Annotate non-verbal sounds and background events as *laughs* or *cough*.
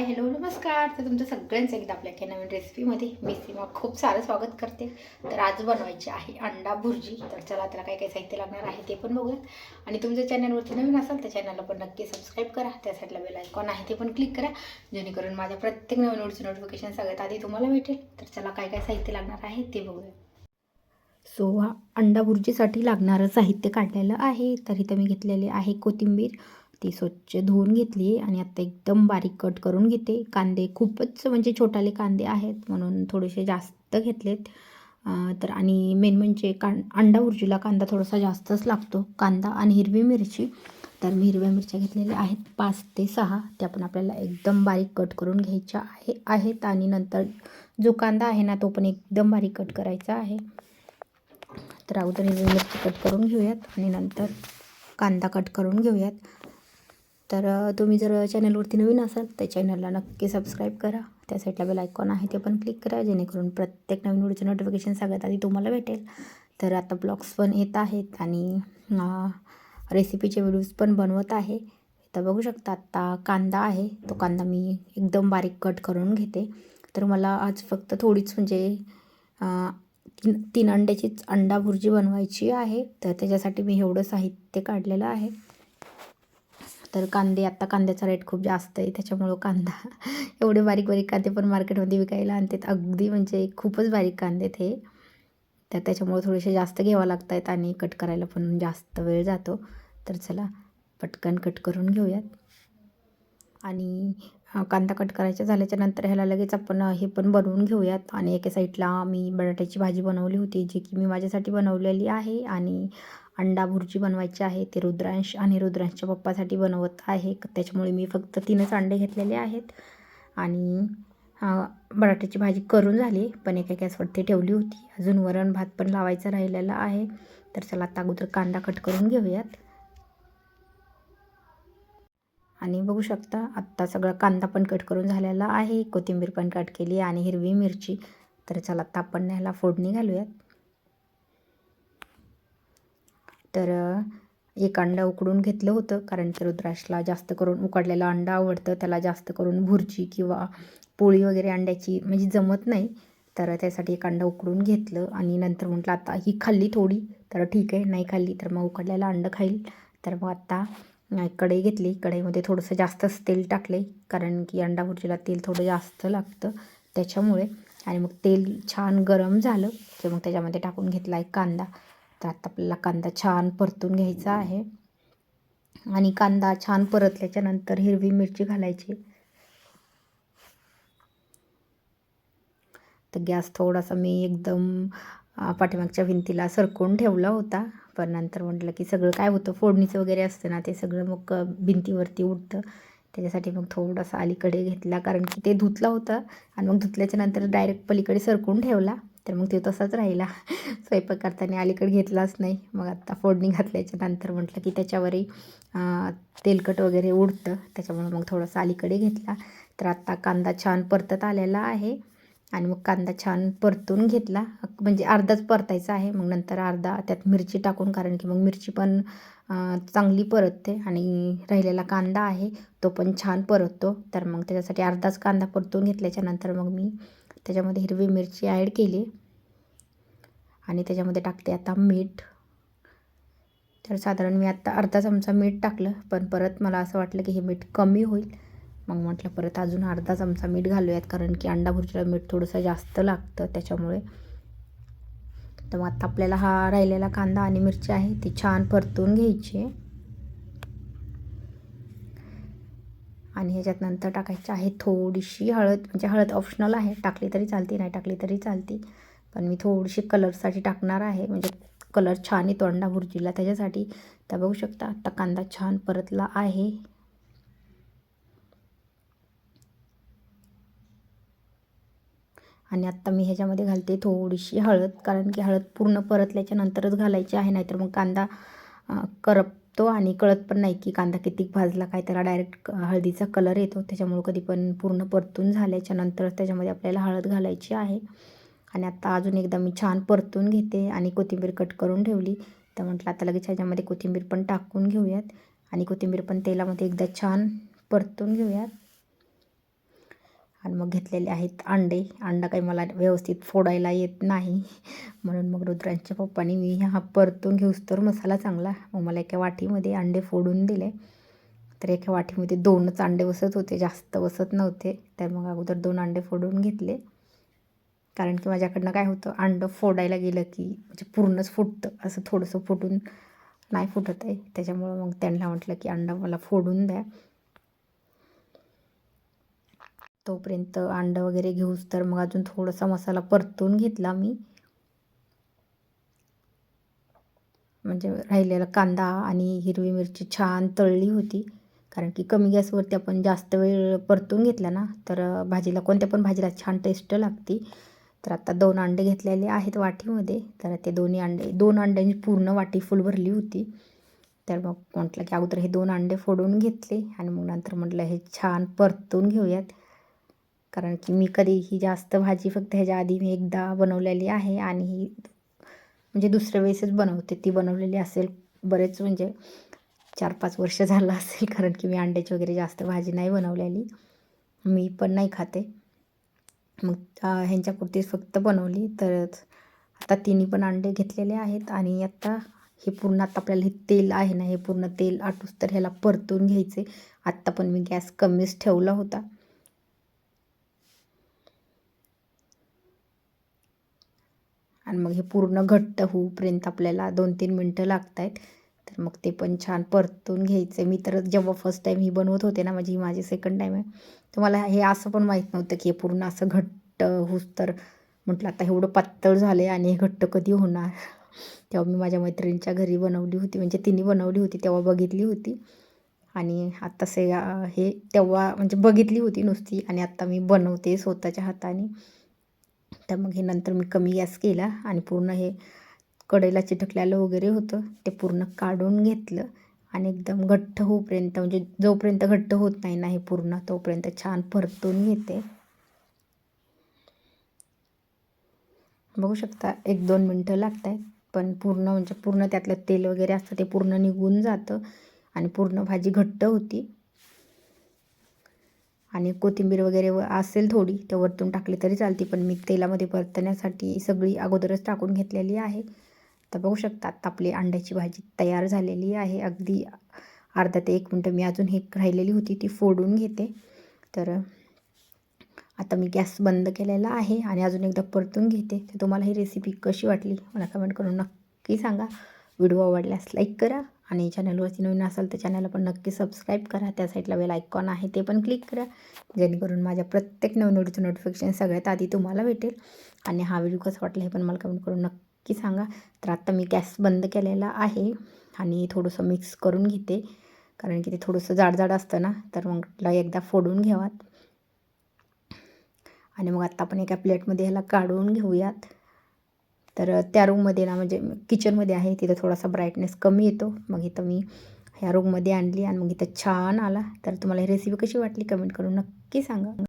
Hi hello नमस्कार. तर तुमचं सगळ्यांचं एकदा आपल्या काही नवीन रेसिपीमध्ये मी सीमा खूप सारं स्वागत करते. तर आज बनवायची आहे अंडा भुर्जी. तर चला त्याला काय काय साहित्य लागणार आहे ते पण बघूयात. आणि तुमच्या चॅनलवरती नवीन असाल तर चॅनलला पण नक्की सबस्क्राईब करा. त्या साईडला बेल आयकॉन आहे ते पण क्लिक करा. जेणेकरून माझ्या प्रत्येक नवीन व्हिडिओचं नोटिफिकेशन सगळ्यात आधी तुम्हाला भेटेल. तर चला काय काय साहित्य लागणार आहे ते बघूया सो हा अंडा भुर्जीसाठी लागणारं साहित्य काढलेलं आहे. तर इथं मी घेतलेले आहे कोथिंबीर. ती स्वच्छ धुवून घेतली आणि आता एकदम बारीक कट करून घेते. कांदे खूपच म्हणजे छोटाले कांदे आहेत म्हणून थोडेसे जास्त घेतलेत. तर आणि मेन म्हणजे कां अंडा उर्जीला कांदा थोडासा जास्तच लागतो. कांदा आणि हिरवी मिरची. तर मी हिरव्या मिरच्या घेतलेल्या आहेत पाच ते सहा. त्या पण आपल्याला एकदम बारीक कट करून घ्यायच्या आहे आहेत. आणि नंतर जो कांदा आहे ना तो पण एकदम बारीक कट करायचा आहे. तर अगोदर हिरवी मिरची कट करून घेऊयात आणि नंतर कांदा कट करून घेऊयात. तर तुम्ही जर चॅनलवरती नवीन असाल तर चॅनलला नक्की सबस्क्राईब करा. त्या साईडला बेल आयकॉन आहे ते पण क्लिक करा जेणेकरून प्रत्येक नवीन व्हिडिओचं नोटिफिकेशन सगळ्यात आधी तुम्हाला भेटेल. तर आता ब्लॉग्स पण येत आहेत आणि रेसिपीचे व्हिडिओज पण बनवत आहे. तर बघू शकता आत्ता कांदा आहे. तो कांदा मी एकदम बारीक कट करून घेते. तर मला आज फक्त थोडीच म्हणजे तीन तीन अंड्याचीच अंडा भुर्जी बनवायची आहे. तर त्याच्यासाठी मी एवढं साहित्य काढलेलं आहे. तर कांदे आत्ता कांद्याचा रेट खूप जास्त आहे. त्याच्यामुळं कांदा *laughs* एवढे बारीक बारीक कांदे पण मार्केटमध्ये विकायला आणतात. अगदी म्हणजे खूपच बारीक कांदे ते तर त्याच्यामुळं थोडेसे जास्त घ्यावं लागत आहेत आणि कट करायला पण जास्त वेळ जातो. तर चला पटकन कट करून घेऊयात. आणि कांदा कट करायचा झाल्याच्यानंतर ह्याला लगेच आपण हे पण बनवून घेऊयात. आणि एका साईडला मी बटाट्याची भाजी बनवली होती जी की मी माझ्यासाठी बनवलेली आहे. आणि अंडा भुर्जी बनवायची आहे ते रुद्रांश आणि रुद्रांशच्या पप्पासाठी बनवत आहे. त्याच्यामुळे मी फक्त तीनच अंडे घेतलेले आहेत. आणि बटाट्याची भाजी करून झाली पण एका गॅसवरती ठेवली होती. अजून वरण भात पण लावायचं राहिलेलं आहे. तर चला आता अगोदर कांदा कट करून घेऊयात. आणि बघू शकता आत्ता सगळा कांदा पण कट करून झालेला आहे. कोथिंबीर पण कट केली आणि हिरवी मिरची. तर चला आता आपण ह्याला फोडणी घालूयात. तर एक अंडा उकडून घेतलं होतं. कारण की रुद्राशला जास्त करून उकडलेलं अंडा आवडतं. त्याला जास्त करून भुर्जी किंवा पोळी वगैरे अंड्याची म्हणजे जमत नाही. तर त्यासाठी एक अंडा उकडून घेतलं आणि नंतर म्हटलं आता ही खाल्ली थोडी. तर ठीक आहे नाही खाल्ली तर मग उकडलेलं अंडं खाईल. तर मग आता कढई घेतली. कढईमध्ये थोडंसं जास्तच तेल टाकले. कारण की अंडा भुर्जीला तेल थोडं जास्त लागतं त्याच्यामुळे. आणि मग तेल छान गरम झालं. की मग त्याच्यामध्ये टाकून घेतला एक कांदा. तर आता आपल्याला कांदा छान परतून घ्यायचा आहे. आणि कांदा छान परतल्याच्यानंतर हिरवी मिरची घालायची. तर गॅस थोडासा मी एकदम पाठीमागच्या भिंतीला सरकवून ठेवला होता. पण नंतर म्हटलं की सगळं काय होतं फोडणीचं वगैरे असतं ना ते सगळं मग भिंतीवरती उठतं त्याच्यासाठी मग थोडासा अलीकडे घेतला कारण की ते धुतला होता. आणि मग धुतल्याच्या नंतर डायरेक्ट पलीकडे सरकून ठेवला. तर मग ते तसाच राहिला. स्वयंपाक करताना अलीकडे घेतलाच नाही. मग आत्ता फोडणी घातल्याच्या नंतर म्हटलं की त्याच्यावरही तेलकट वगैरे उडतं. त्याच्यामुळे मग थोडासा अलीकडे घेतला. तर आत्ता कांदा छान परतत आलेला आहे. आणि मग कांदा छान परतून घेतला. म्हणजे अर्धाच परतायचा आहे. मग नंतर अर्धा त्यात मिरची टाकून कारण की मग मिरची पण चांगली परतते. आणि राहिलेला कांदा आहे तो पण छान परततो. तर मग त्याच्यासाठी अर्धाच कांदा परतून घेतल्याच्या नंतर मग मी त्याच्यामध्ये हिरवी मिरची ॲड केली. आणि त्याच्यामध्ये टाकते आता मीठ. तर साधारण मी आत्ता अर्धा चमचा मीठ टाकलं पण परत मला असं वाटलं की हे मीठ कमी होईल. मग म्हटलं परत अजून अर्धा चमचा मीठ घालूयात कारण की अंडा भुर्जीला मीठ थोडंसं जास्त लागतं त्याच्यामुळे. तर मग आता आपल्याला हा राहिलेला कांदा आणि मिरची आहे ती छान परतून घ्यायची. आहे आणि ह्याच्यात नंतर टाकायची आहे थोडीशी हळद म्हणजे हळद ऑप्शनल आहे टाकली तरी चालते नाही टाकली तरी चालते. पण मी थोडीशी कलरसाठी टाकणार आहे. म्हणजे कलर छान येतो अंडा भुर्जीला त्याच्यासाठी. त्या बघू शकता आता कांदा छान परतला आहे. आणि आत्ता मी ह्याच्यामध्ये घालते थोडीशी हळद कारण की हळद पूर्ण परतल्याच्या नंतरच घालायची आहे नाहीतर मग कांदा करपतो आणि कळत पण नाही की कांदा किती भाजला काय त्याला डायरेक्ट हळदीचा कलर येतो. त्याच्यामुळं कधी पण पूर्ण परतून झाल्याच्यानंतर त्याच्यामध्ये आपल्याला हळद घालायची आहे. आणि आता अजून एकदा मी छान परतून घेते आणि कोथिंबीर कट करून ठेवली. तर म्हटलं आता लगेच ह्याच्यामध्ये कोथिंबीर पण टाकून घेऊयात. आणि कोथिंबीर पण तेलामध्ये एकदा छान परतून घेऊयात. आणि मग घेतलेले आहेत अंडे. अंडा काही मला व्यवस्थित फोडायला येत नाही. म्हणून मग रुद्रांच्या पप्पाने मी हा परतून घेऊस तर मसाला चांगला. मग मला एका वाटीमध्ये अंडे फोडून दिले. तर एका वाटीमध्ये दोनच अंडे बसत होते. जास्त बसत नव्हते. तर मग अगोदर दोन अंडे फोडून घेतले. कारण की माझ्याकडनं काय होतं अंडं फोडायला गेलं की म्हणजे पूर्णच फुटतं. असं थोडंसं फुटून नाही फुटत आहे. त्याच्यामुळं मग त्यांना म्हटलं की अंडं मला फोडून द्या. तोपर्यंत अंडं वगैरे घेऊच तर मग अजून थोडासा मसाला परतून घेतला मी. म्हणजे राहिलेला कांदा आणि हिरवी मिरची छान तळली होती. कारण की कमी गॅसवरती आपण जास्त वेळ परतून घेतला ना तर भाजीला कोणत्या पण भाजीला छान टेस्ट लागते. तर आता दोन अंडे घेतलेले आहेत वाटीमध्ये. तर ते दोन्ही अंडे दोन अंड्यांची पूर्ण वाटी फुल भरली होती. तर मग म्हटलं की अगोदर हे दोन अंडे फोडून घेतले आणि मग नंतर म्हटलं हे छान परतून घेऊयात. कारण की मी कधीही जास्त भाजी फक्त ह्याच्या आधी मी एकदा बनवलेली आहे आणि ही म्हणजे दुसऱ्या वेळेसच बनवते. ती बनवलेली असेल बरेच म्हणजे चार पाच वर्ष झालं असेल कारण की मी अंड्याची वगैरे जास्त भाजी नाही बनवलेली. मी पण नाही खाते. मग ह्यांच्यापुरतीच फक्त बनवली. तर आता तिन्ही पण अंडे घेतलेले आहेत आणि आता हे पूर्ण आता आपल्याला हे तेल आहे ना हे पूर्ण तेल आटूस तर ह्याला परतून घ्यायचे. आत्ता पण मी गॅस कमीच ठेवला होता. आणि मग हे पूर्ण घट्ट होऊपर्यंत आपल्याला दोन तीन मिनटं लागत आहेत तर मग ते पण छान परतून घ्यायचं. मी तर जेव्हा फर्स्ट टाईम ही बनवत होते ना माझी माझी सेकंड टाईम आहे तर मला हे असं पण माहीत नव्हतं की हे पूर्ण असं घट्ट होस तर म्हटलं आता एवढं पातळ झालं आहे आणि हे घट्ट कधी होणार? तेव्हा मी माझ्या मैत्रिणीच्या घरी बनवली होती म्हणजे तिने बनवली होती तेव्हा बघितली होती. आणि आत्ता से हे तेव्हा म्हणजे बघितली होती नुसती आणि आत्ता मी बनवते स्वतःच्या हाताने. तर मग हे नंतर मी कमी गॅस केला आणि पूर्ण हे कडेला चिटकलेलं वगैरे होतं. ते पूर्ण काढून घेतलं आणि एकदम घट्ट होऊपर्यंत म्हणजे जोपर्यंत घट्ट होत नाही ना हे पूर्ण तोपर्यंत छान परतून घेते. बघू शकता एक दोन मिनटं लागत आहेत पण पूर्ण म्हणजे पूर्ण त्यातलं तेल वगैरे असतं ते पूर्ण निघून जातं आणि पूर्ण भाजी घट्ट होती. आणि कोथिंबीर वगैरे असेल थोडी ते वरतून टाकली तरी चालते पण मी तेलामध्ये परतण्यासाठी सगळी अगोदरच टाकून घेतलेली आहे. तर बघू शकता आपली अंड्याची भाजी तयार झालेली आहे. अगदी अर्धा ते एक मिनटं मी अजून हे राहिलेली होती ती फोडून घेते. तर आता मी गॅस बंद केलेला आहे आणि अजून एकदा परतून घेते. तर तुम्हाला ही रेसिपी कशी वाटली मला कमेंट करून नक्की सांगा. व्हिडिओ आवडल्यास लाईक करा आणि चॅनलवरती नवीन असाल तर चॅनलला पण नक्की सबस्क्राईब करा. त्या साईडला वेल आयकॉन आहे ते पण क्लिक करा. जेणेकरून माझ्या प्रत्येक नवीन व्हिडिओचं नोटिफिकेशन सगळ्यात आधी तुम्हाला भेटेल. आणि हा व्हिडिओ कसा वाटला हे पण मला कमेंट करून नक्की सांगा. तर आत्ता मी गॅस बंद केलेला आहे आणि थोडंसं मिक्स करून घेते. कारण की ते थोडंसं जाडजाड असतं ना तर मग एकदा फोडून घ्यावात आणि मग आत्ता आपण एका प्लेटमध्ये ह्याला काढून घेऊयात. तर त्या रूममध्ये ना म्हणजे किचनमध्ये आहे तिथं थोडासा ब्राईटनेस कमी येतो. मग इथं मी ह्या रूममध्ये आणली आणि मग इथं छान आला. तर तुम्हाला ही रेसिपी कशी वाटली कमेंट करून नक्की सांगा.